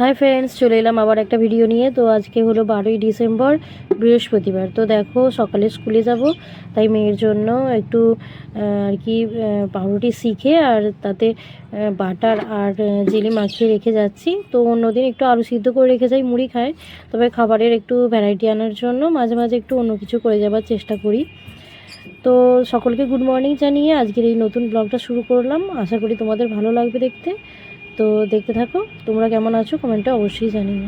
Hi friends চলে এলাম আবার একটা ভিডিও নিয়ে। তো আজকে হলো বারোই ডিসেম্বর, বৃহস্পতিবার। তো দেখো, সকালে স্কুলে যাব। তাই মেয়ের জন্য একটু আর কি পাউরুটি শিখে আর তাতে বাটার আর জেলি মাখিয়ে রেখে যাচ্ছি। তো অন্যদিন একটু আলু সিদ্ধ করে রেখে যাই, মুড়ি খায় তবে খাবারের একটু ভ্যারাইটি আনার জন্য মাঝে মাঝে একটু অন্য কিছু করে যাবার চেষ্টা করি। তো সকলকে গুড মর্নিং জানিয়ে আজকের এই নতুন ব্লগটা শুরু করলাম। আশা করি তোমাদের ভালো লাগবে দেখতে। তো দেখতে থাকো তোমরা কেমন আছো? কমেন্টে অবশ্যই জানিও।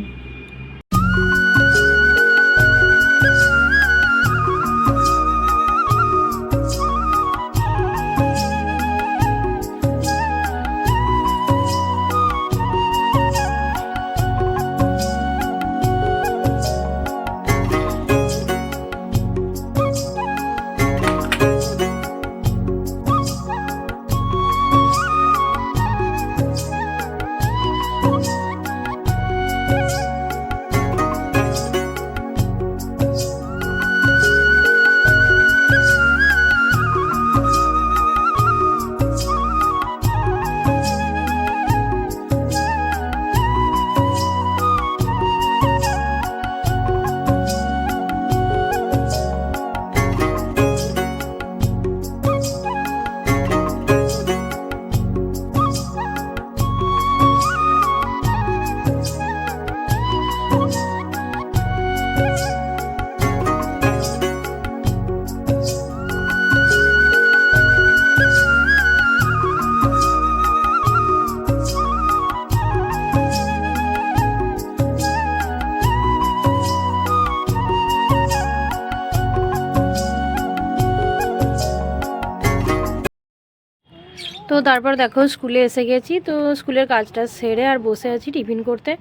তো তারপর দেখো স্কুলে এসে গেছি, তো স্কুলের কাজটা সেরে আর বসে আছি টিফিন করতে।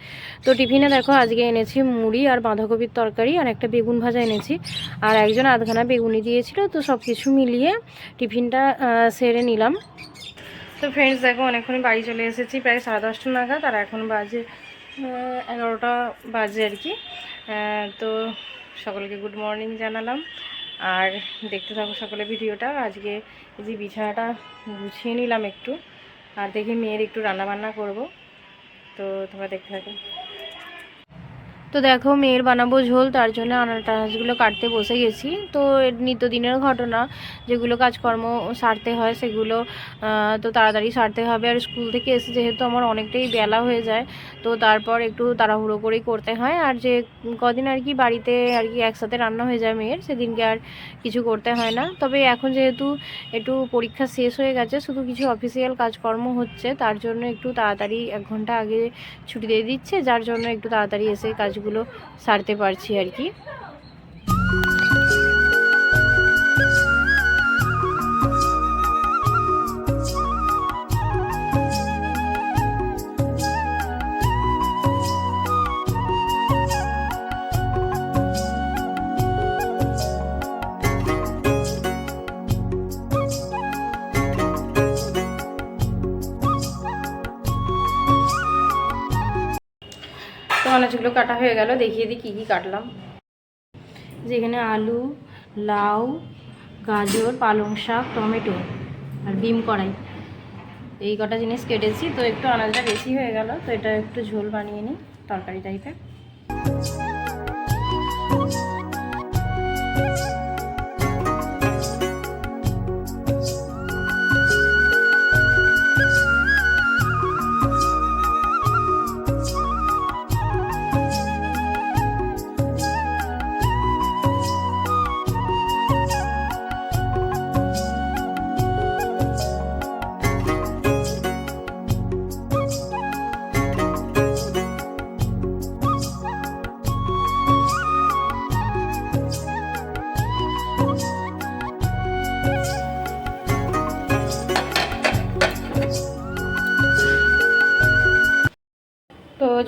তো টিফিনে দেখো আজকে এনেছি মুড়ি আর বাঁধাকপির তরকারি আর একটা বেগুন ভাজা এনেছি। আর একজন আধখানা বেগুনি দিয়েছিল, তো সব কিছু মিলিয়ে টিফিনটা সেরে নিলাম। তো ফ্রেন্ডস দেখো অনেকক্ষণ বাড়ি চলে এসেছি, প্রায় সাড়ে দশটা নাগাদ আর এখন বাজে এগারোটা বাজে আর কি। তো সকলকে গুড মর্নিং জানালাম। আর দেখতে থাকো সকলে ভিডিওটা। আজকে এই যে বিছানাটা গুছিয়ে নিলাম একটু। আর দেখি মেয়ের একটু রান্না বান্না করব। তো তোমরা দেখতে থাকো। তো দেখো মেয়ের বানাবো ঝোল, তার জন্য আনাজ টানাজগুলো কাটতে বসে গেছি। তো নিত্যদিনের ঘটনা, যেগুলো কাজকর্ম সারতে হয় সেগুলো তো তাড়াতাড়ি সারতে হবে। আর স্কুল থেকে এসে যেহেতু আমার অনেকটাই বেলা হয়ে যায়, তো তারপর একটু তাড়াহুড়ো করেই করতে হয়। আর যে কদিন আর কি বাড়িতে আর কি একসাথে রান্না হয়ে যায় মেয়ের, সেদিনকে আর কিছু করতে হয় না। তবে এখন যেহেতু একটু পরীক্ষা শেষ হয়ে গেছে, শুধু কিছু অফিসিয়াল কাজকর্ম হচ্ছে, তার জন্য একটু তাড়াতাড়ি এক ঘণ্টা আগে ছুটি দিয়ে দিচ্ছে, যার জন্য একটু তাড়াতাড়ি এসে কাজগুলো সারতে পারছি আর কি। আনাজগুলো কাটা হয়ে গেল, দেখিয়ে দিই কী কী কাটলাম। যেখানে আলু, লাউ, গাজর, পালং শাক, টমেটো আর বিম কড়াই। এই কটা জিনিস কেটেছি, তো একটু আনাজটা বেশি হয়ে গেল, তো এটা একটু ঝোল বানিয়ে নিই তরকারি টাইপের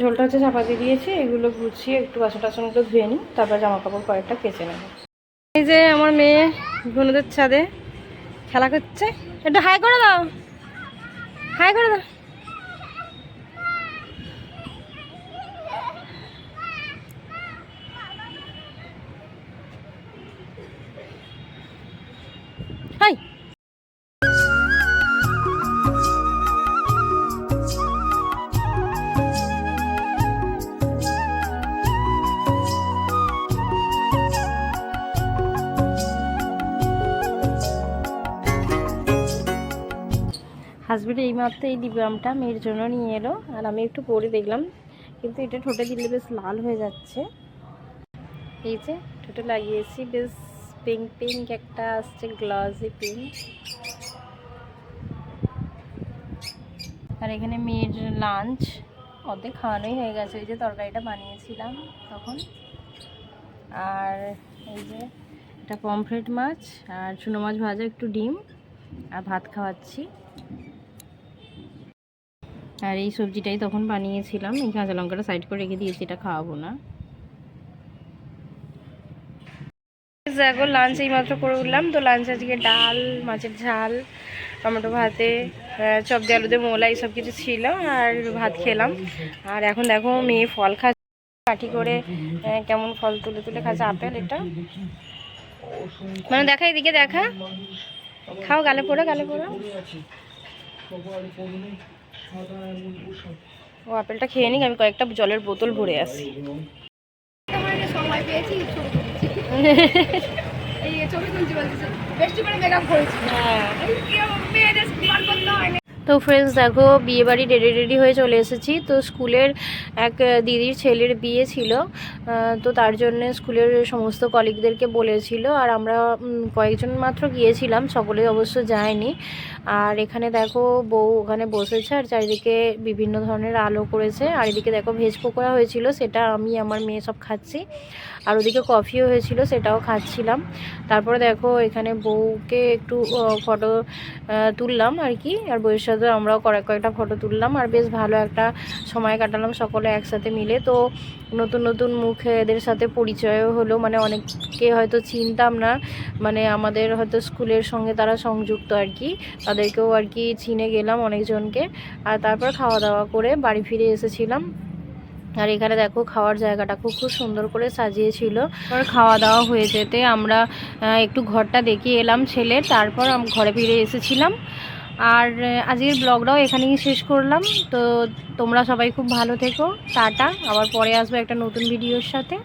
ঝোলটা হচ্ছে চাপা দিয়ে দিয়েছি, এগুলো গুছিয়ে একটু বাসন টাসনগুলো ধুয়ে নিই, তারপর জামা কাপড় কয়েকটা কেচে নেব। এই যে আমার মেয়ে বনুদের ছাদে খেলা করছে, একটু হাই করে দাও, হাই করে দাও। হাজবেন্ড এইমাত্র এই ডিব্বামটা মেয়ের জন্য নিয়ে এলো। আর আমি একটু পরে দেখলাম, কিন্তু এটা ঠোঁটে দিলে বেশ লাল হয়ে যাচ্ছে। এই যে, ঠোঁটে লাগিয়েছি, বেশ পিঙ্ক পিঙ্ক একটা আসছে গ্লাসি পিঙ্ক আর এখানে মেয়ের লাঞ্চ অর্ধেক খাওয়ানোই হয়ে গেছে। ওই যে তরকারিটা বানিয়েছিলাম তখন। আর এই যে, এটা পমফ্রেট মাছ, আর চুনো মাছ ভাজা, একটু ডিম, আর ভাত খাওয়াচ্ছি। আর এই সবজিটাই তখন বানিয়েছিলাম। এই কাঁচা লঙ্কাটা সাইড করে রেখে দিয়েছি, এটা খাওয়াবো না। দেখো লাঞ্চ এই মাত্র করে উঠলাম। তো লাঞ্চ আজকে ডাল, মাছের ঝাল, টমেটো ভাতে চপ দিয়ে আলুতে মোলা এইসব কিছু ছিল আর ভাত খেলাম। আর এখন দেখো মেয়ে ফল খাচ্ছে কাঠি করে কেমন ফল তুলে তুলে খাচ্ছে, আপেল এটা। মানে দেখা এদিকে দেখা। খাও, গালে পড়ে গালে পড়ে। ও আপেলটা খেয়ে নিক আমি কয়েকটা জলের বোতল ভরে আসি সময় তো ফ্রেন্ডস দেখো বিয়ে বাড়ি রেডি রেডি হয়ে চলে এসেছি। তো স্কুলের এক দিদির ছেলের বিয়ে ছিল। তো তার জন্য স্কুলের সমস্ত কলিগদেরকে বলেছিল। আর আমরা কয়েকজন মাত্র গিয়েছিলাম সকলে অবশ্য যায়নি। আর এখানে দেখো, বউ ওখানে বসেছে, আর চারিদিকে বিভিন্ন ধরনের আলো করেছে। আর এদিকে দেখো ভেজ পকোড়া হয়েছিল, সেটা আমি, আমার মেয়ে সব খাচ্ছি। আর ওদিকে কফিও হয়েছিল, সেটাও খাচ্ছিলাম। তারপরে দেখো, এখানে বউকে একটু ফটো তুললাম আর কি। আর বউয়ের সাথে আমরাও কয়েক কয়েকটা ফটো তুললাম আর বেশ ভালো একটা সময় কাটালাম সকলে একসাথে মিলে। তো নতুন নতুন মুখ এদের সাথে পরিচয়ও হলো মানে অনেককে হয়তো চিনতাম না মানে আমাদের হয়তো স্কুলের সঙ্গে তারা সংযুক্ত আর কি, তাদেরকেও আর কি চিনে গেলাম অনেকজনকে। আর তারপর খাওয়া দাওয়া করে বাড়ি ফিরে এসেছিলাম। আর এখানে দেখো খাওয়ার জায়গাটা খুব খুব সুন্দর করে সাজিয়েছিল। তারপর খাওয়া দাওয়া হয়ে যেতে আমরা একটু ঘরটা দেখিয়ে এলাম ছেলে, তারপর ঘরে ফিরে এসেছিলাম। আর আজকের ব্লগটাও এখানেই শেষ করলাম। তো তোমরা সবাই খুব ভালো থেকো। টাটা। আবার পরে আসব একটা নতুন ভিডিওর সাথে।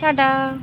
টাটা।